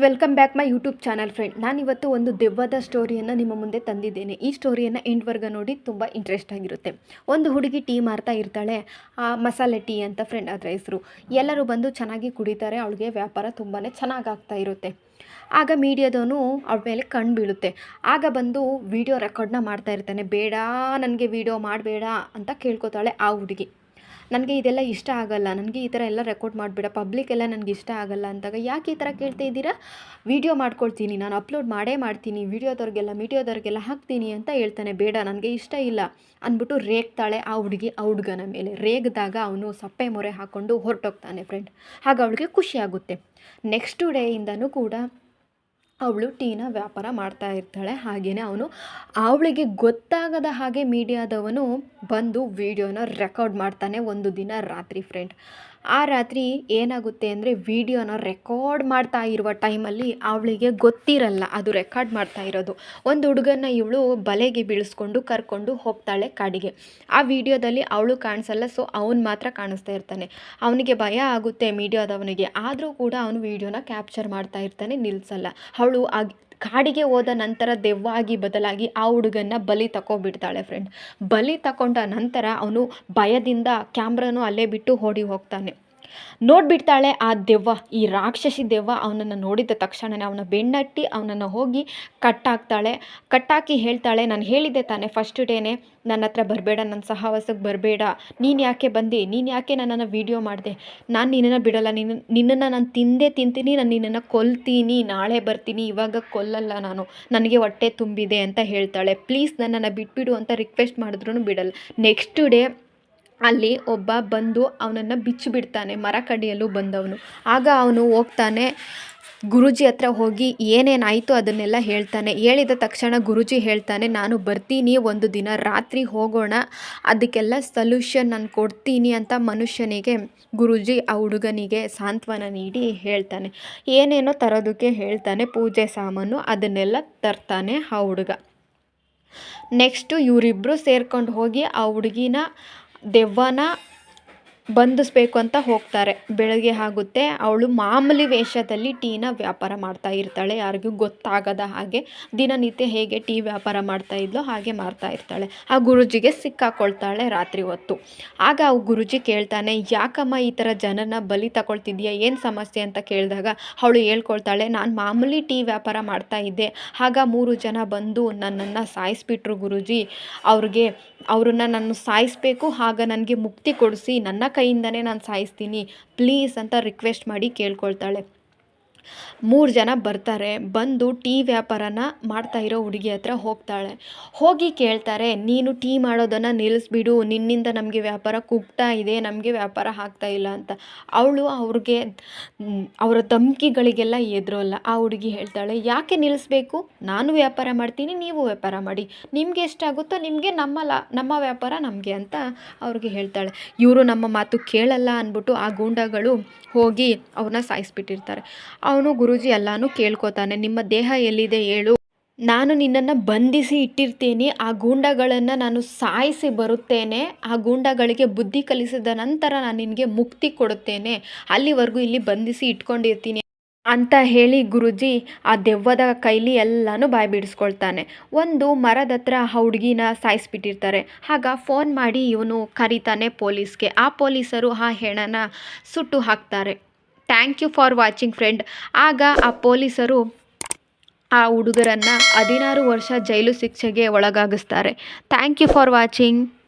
Welcome back my YouTube channel friend ನಾನಿವತ್ತು ಒಂದು ದೆವ್ವದ ಸ್ಟೋರಿಯನ್ನು ನಿಮ್ಮ ಮುಂದೆ ತಂದಿದ್ದೇನೆ. ಈ ಸ್ಟೋರಿಯನ್ನು ಎಂಡ್ವರ್ಗ ನೋಡಿ ತುಂಬ ಇಂಟ್ರೆಸ್ಟ್ ಆಗಿರುತ್ತೆ. ಒಂದು ಹುಡುಗಿ ಟೀ ಮಾರ್ತಾ ಇರ್ತಾಳೆ. ಆ, ಮಸಾಲೆ ಟೀ ಅಂತ ಫ್ರೆಂಡ್ ಅದರ ಹೆಸರು. ಎಲ್ಲರೂ ಬಂದು ಚೆನ್ನಾಗಿ ಕುಡಿತಾರೆ. ಅವಳಿಗೆ ವ್ಯಾಪಾರ ತುಂಬಾ ಚೆನ್ನಾಗಿ ಆಗ್ತಾ ಇರುತ್ತೆ. ಆಗ ಮೀಡಿಯಾದವನು ಅವಳ ಮೇಲೆ ಕಣ್ಣು ಬೀಳುತ್ತೆ. ಆಗ ಬಂದು ವಿಡಿಯೋ ರೆಕಾರ್ಡ್ನ ಮಾಡ್ತಾ ಇರ್ತಾನೆ. ಬೇಡ, ನನಗೆ ವಿಡಿಯೋ ಮಾಡಬೇಡ ಅಂತ ಕೇಳ್ಕೊತಾಳೆ ಆ ಹುಡುಗಿ. ನನಗೆ ಇದೆಲ್ಲ ಇಷ್ಟ ಆಗಲ್ಲ, ನನಗೆ ಈ ಥರ ಎಲ್ಲ ರೆಕಾರ್ಡ್ ಮಾಡಿಬಿಡ ಪಬ್ಲಿಕ್ ಎಲ್ಲ ನನಗೆ ಇಷ್ಟ ಆಗಲ್ಲ ಅಂದಾಗ ಯಾಕೆ ಈ ಥರ ಕೇಳ್ತಾ ಇದ್ದೀರಾ? ವೀಡಿಯೋ ಮಾಡ್ಕೊಳ್ತೀನಿ, ನಾನು ಅಪ್ಲೋಡ್ ಮಾಡೇ ಮಾಡ್ತೀನಿ ವೀಡಿಯೋದವ್ರಿಗೆಲ್ಲ ಮೀಡಿಯೋದವ್ರಿಗೆಲ್ಲ ಹಾಕ್ತೀನಿ ಅಂತ ಹೇಳ್ತಾನೆ. ಬೇಡ, ನನಗೆ ಇಷ್ಟ ಇಲ್ಲ ಅಂದ್ಬಿಟ್ಟು ರೇಗ್ತಾಳೆ ಆ ಹುಡುಗಿ ಆ ಹುಡುಗನ ಮೇಲೆ. ರೇಗ್ದಾಗ ಅವನು ಸಪ್ಪೆ ಮೊರೆ ಹಾಕ್ಕೊಂಡು ಹೊರಟೋಗ್ತಾನೆ ಫ್ರೆಂಡ್ ಹಾಗ ಅವಳಿಗೆ ಖುಷಿಯಾಗುತ್ತೆ ನೆಕ್ಸ್ಟ್ ಡೇಯಿಂದನೂ ಕೂಡ ಅವಳು ಟೀನ ವ್ಯಾಪಾರ ಮಾಡ್ತಾ ಇರ್ತಾಳೆ. ಹಾಗೆಯೇ ಅವನು ಅವಳಿಗೆ ಗೊತ್ತಾಗದ ಹಾಗೆ ಮೀಡಿಯಾದವನು ಬಂದು ವಿಡಿಯೋನ ರೆಕಾರ್ಡ್ ಮಾಡ್ತಾನೆ ಒಂದು ದಿನ ರಾತ್ರಿ ಫ್ರೆಂಡ್. ಆ ರಾತ್ರಿ ಏನಾಗುತ್ತೆ ಅಂದರೆ ವೀಡಿಯೋನ ರೆಕಾರ್ಡ್ ಮಾಡ್ತಾ ಇರುವ ಟೈಮಲ್ಲಿ ಅವಳಿಗೆ ಗೊತ್ತಿರಲ್ಲ ಅದು ರೆಕಾರ್ಡ್ ಮಾಡ್ತಾ ಇರೋದು. ಒಂದು ಹುಡುಗನ ಇವಳು ಬಲೆಗೆ ಬೀಳಿಸ್ಕೊಂಡು ಕರ್ಕೊಂಡು ಹೋಗ್ತಾಳೆ ಕಾಡಿಗೆ. ಆ ವಿಡಿಯೋದಲ್ಲಿ ಅವಳು ಕಾಣಿಸಲ್ಲ ಸೊ ಅವನು ಮಾತ್ರ ಕಾಣಿಸ್ತಾ ಇರ್ತಾನೆ. ಅವನಿಗೆ ಭಯ ಆಗುತ್ತೆ ಮೀಡಿಯಾದವನಿಗೆ. ಆದರೂ ಕೂಡ ಅವನು ವೀಡಿಯೋನ ಕ್ಯಾಪ್ಚರ್ ಮಾಡ್ತಾ ಇರ್ತಾನೆ ನಿಲ್ಲಿಸಲ್ಲ ಅವಳು ಆ ಕಾಡಿಗೆ ಹೋದ ನಂತರ ದೆವ್ವ ಆಗಿ ಬದಲಾಗಿ ಆ ಹುಡುಗನ್ನ ಬಲಿ ತಗೊಬಿಡ್ತಾಳೆ ಫ್ರೆಂಡ್ ಬಲಿ ತಗೊಂಡ ನಂತರ ಅವನು ಭಯದಿಂದ ಕ್ಯಾಮ್ರಾನು ಅಲ್ಲೇ ಬಿಟ್ಟು ಓಡಿ ಹೋಗ್ತಾನೆ. ನೋಡಿಬಿಡ್ತಾಳೆ ಆ ದೆವ್ವ, ಈ ರಾಕ್ಷಸಿ ದೆವ್ವ ಅವನನ್ನು ನೋಡಿದ ತಕ್ಷಣನೇ ಅವನ ಬೆನ್ನಟ್ಟಿ ಅವನನ್ನು ಹೋಗಿ ಕಟ್ಟಾಕ್ತಾಳೆ. ಕಟ್ಟಾಕಿ ಹೇಳ್ತಾಳೆ, ನಾನು ಹೇಳಿದ್ದೆ ತಾನೆ ಫಸ್ಟ್ ಡೇನೆ ನನ್ನ ಹತ್ರ ಬರಬೇಡ ನನ್ನ ಸಹವಾಸಕ್ಕೆ ಬರಬೇಡ. ನೀನು ಯಾಕೆ ಬಂದು? ನೀನು ಯಾಕೆ ನನ್ನನ್ನು ವೀಡಿಯೋ ಮಾಡಿದೆ? ನಾನು ನಿನ್ನನ್ನು ಬಿಡಲ್ಲ ನಿನ್ನ ನಿನ್ನನ್ನು ನಾನು ತಿಂದೇ ತಿಂತೀನಿ, ನಾನು ನಿನ್ನನ್ನು ಕೊಲ್ತೀನಿ. ನಾಳೆ ಬರ್ತೀನಿ, ಇವಾಗ ಕೊಲ್ಲಲ್ಲ ನಾನು. ನನಗೆ ಹೊಟ್ಟೆ ತುಂಬಿದೆ ಅಂತ ಹೇಳ್ತಾಳೆ. ಪ್ಲೀಸ್ ನನ್ನನ್ನು ಬಿಟ್ಬಿಡು ಅಂತ ರಿಕ್ವೆಸ್ಟ್ ಮಾಡಿದ್ರು ಬಿಡಲ್ಲ. ನೆಕ್ಸ್ಟ್ ಡೇ ಅಲ್ಲಿ ಒಬ್ಬ ಬಂದು ಅವನನ್ನು ಬಿಚ್ಚಿಬಿಡ್ತಾನೆ ಮರ ಕಡಿಯಲು ಬಂದವನು. ಆಗ ಅವನು ಹೋಗ್ತಾನೆ, ಗುರುಜಿ ಹತ್ರ ಹೋಗಿ ಏನೇನಾಯಿತು ಅದನ್ನೆಲ್ಲ ಹೇಳ್ತಾನೆ. ಹೇಳಿದ ತಕ್ಷಣ ಗುರುಜಿ ಹೇಳ್ತಾನೆ, ನಾನು ಬರ್ತೀನಿ ಒಂದು ದಿನ, ರಾತ್ರಿ ಹೋಗೋಣ, ಅದಕ್ಕೆಲ್ಲ ಸಲ್ಯೂಷನ್ ನಾನು ಕೊಡ್ತೀನಿ ಅಂತ ಮನುಷ್ಯನಿಗೆ, ಗುರೂಜಿ ಆ ಹುಡುಗನಿಗೆ ಸಾಂತ್ವನ ನೀಡಿ ಹೇಳ್ತಾನೆ. ಏನೇನೋ ತರೋದಕ್ಕೆ ಹೇಳ್ತಾನೆ, ಪೂಜೆ ಸಾಮಾನು ಅದನ್ನೆಲ್ಲ ತರ್ತಾನೆ ಆ ಹುಡುಗ. ನೆಕ್ಸ್ಟು ಇವರಿಬ್ಬರು ಸೇರ್ಕೊಂಡು ಹೋಗಿ ಆ ಹುಡುಗಿನ देवांना ಬಂಧಿಸ್ಬೇಕು ಅಂತ ಹೋಗ್ತಾರೆ. ಬೆಳಗ್ಗೆ ಆಗುತ್ತೆ. ಅವಳು ಮಾಮೂಲಿ ವೇಷದಲ್ಲಿ ಟೀನ ವ್ಯಾಪಾರ ಮಾಡ್ತಾ ಇರ್ತಾಳೆ. ಯಾರಿಗೂ ಗೊತ್ತಾಗದ ಹಾಗೆ ದಿನನಿತ್ಯ ಹೇಗೆ ಟೀ ವ್ಯಾಪಾರ ಮಾಡ್ತಾ ಇದ್ಲೋ ಹಾಗೆ ಮಾಡ್ತಾ ಇರ್ತಾಳೆ. ಆ ಗುರುಜಿಗೆ ಸಿಕ್ಕಾಕೊಳ್ತಾಳೆ ರಾತ್ರಿ ಹೊತ್ತು. ಆಗ ಆ ಗುರುಜಿ ಕೇಳ್ತಾನೆ, ಯಾಕಮ್ಮ ಈ ಥರ ಜನನ ಬಲಿ ತಗೊಳ್ತಿದ್ಯಾ ಏನು ಸಮಸ್ಯೆ? ಅಂತ ಕೇಳಿದಾಗ ಅವಳು ಹೇಳ್ಕೊಳ್ತಾಳೆ, ನಾನು ಮಾಮೂಲಿ ಟೀ ವ್ಯಾಪಾರ ಮಾಡ್ತಾ ಇದ್ದೆ. ಆಗ ಮೂರು ಜನ ಬಂದು ನನ್ನನ್ನು ಸಾಯಿಸ್ಬಿಟ್ರು ಗುರುಜಿ. ಅವ್ರಿಗೆ, ಅವ್ರನ್ನ ನಾನು ಸಾಯಿಸಬೇಕು. ಆಗ ನನಗೆ ಮುಕ್ತಿ ಕೊಡಿಸಿ, ನನ್ನ ಕೈಯಿಂದನೇ ನಾನು ಸಾಯಿಸ್ತೀನಿ. ಪ್ಲೀಸ್ ಅಂತ ರಿಕ್ವೆಸ್ಟ್ ಮಾಡಿ ಕೇಳ್ಕೊಳ್ತಾಳೆ. ಮೂರು ಜನ ಬರ್ತಾರೆ, ಬಂದು ಟೀ ವ್ಯಾಪಾರನ ಮಾಡ್ತಾ ಇರೋ ಹುಡುಗಿ ಹತ್ರ ಹೋಗ್ತಾಳೆ. ಹೋಗಿ ಕೇಳ್ತಾರೆ, ನೀನು ಟೀ ಮಾಡೋದನ್ನು ನಿಲ್ಲಿಸ್ಬಿಡು, ನಿನ್ನಿಂದ ನಮಗೆ ವ್ಯಾಪಾರ ಕುಗ್ತಾ ಇದೆ, ನಮಗೆ ವ್ಯಾಪಾರ ಆಗ್ತಾ ಇಲ್ಲ ಅಂತ. ಅವಳು ಅವ್ರಿಗೆ, ಅವರ ಧಮ್ಕಿಗಳಿಗೆಲ್ಲ ಎದುರಲ್ಲ ಆ ಹುಡುಗಿ ಹೇಳ್ತಾಳೆ, ಯಾಕೆ ನಿಲ್ಲಿಸ್ಬೇಕು? ನಾನು ವ್ಯಾಪಾರ ಮಾಡ್ತೀನಿ, ನೀವು ವ್ಯಾಪಾರ ಮಾಡಿ. ನಿಮಗೆ ಎಷ್ಟಾಗುತ್ತೋ ನಿಮಗೆ ನಮ್ಮ ಲಾ, ನಮ್ಮ ವ್ಯಾಪಾರ ನಮಗೆ ಅಂತ ಅವ್ರಿಗೆ ಹೇಳ್ತಾಳೆ. ಇವರು ನಮ್ಮ ಮಾತು ಕೇಳಲ್ಲ ಅಂದ್ಬಿಟ್ಟು ಆ ಗೂಂಡಗಳು ಹೋಗಿ ಅವ್ರನ್ನ ಸಾಯಿಸ್ಬಿಟ್ಟಿರ್ತಾರೆ. ಅವನು ಗುರುಜಿ ಎಲ್ಲನೂ ಕೇಳ್ಕೊತಾನೆ, ನಿಮ್ಮ ದೇಹ ಎಲ್ಲಿದೆ ಹೇಳು. ನಾನು ನಿನ್ನನ್ನು ಬಂಧಿಸಿ ಇಟ್ಟಿರ್ತೀನಿ, ಆ ಗೂಂಡಗಳನ್ನು ನಾನು ಸಾಯಿಸಿ ಬರುತ್ತೇನೆ, ಆ ಗೂಂಡಗಳಿಗೆ ಬುದ್ಧಿ ಕಲಿಸಿದ ನಂತರ ನಾನು ನಿನಗೆ ಮುಕ್ತಿ ಕೊಡುತ್ತೇನೆ, ಅಲ್ಲಿವರೆಗೂ ಇಲ್ಲಿ ಬಂಧಿಸಿ ಇಟ್ಕೊಂಡಿರ್ತೀನಿ. ಅಂತ ಹೇಳಿ ಗುರುಜಿ ಆ ದೆವ್ವದ ಕೈಲಿ ಎಲ್ಲನೂ ಬಾಯಿ ಬಿಡಿಸ್ಕೊಳ್ತಾನೆ. ಒಂದು ಮರದ ಹತ್ರ ಆ ಹುಡುಗಿನ ಸಾಯಿಸ್ಬಿಟ್ಟಿರ್ತಾರೆ. ಆಗ ಫೋನ್ ಮಾಡಿ ಇವನು ಕರೀತಾನೆ ಪೊಲೀಸ್ಗೆ. ಆ ಪೊಲೀಸರು ಆ ಹೆಣನ ಸುಟ್ಟು ಹಾಕ್ತಾರೆ. Thank you for watching friend. ಆಗ ಆ ಪೊಲೀಸರು ಆ ಹುಡುಗರನ್ನು ಹದಿನಾರು ವರ್ಷ ಜೈಲು ಶಿಕ್ಷೆಗೆ ಒಳಗಾಗಿಸ್ತಾರೆ. Thank you for watching.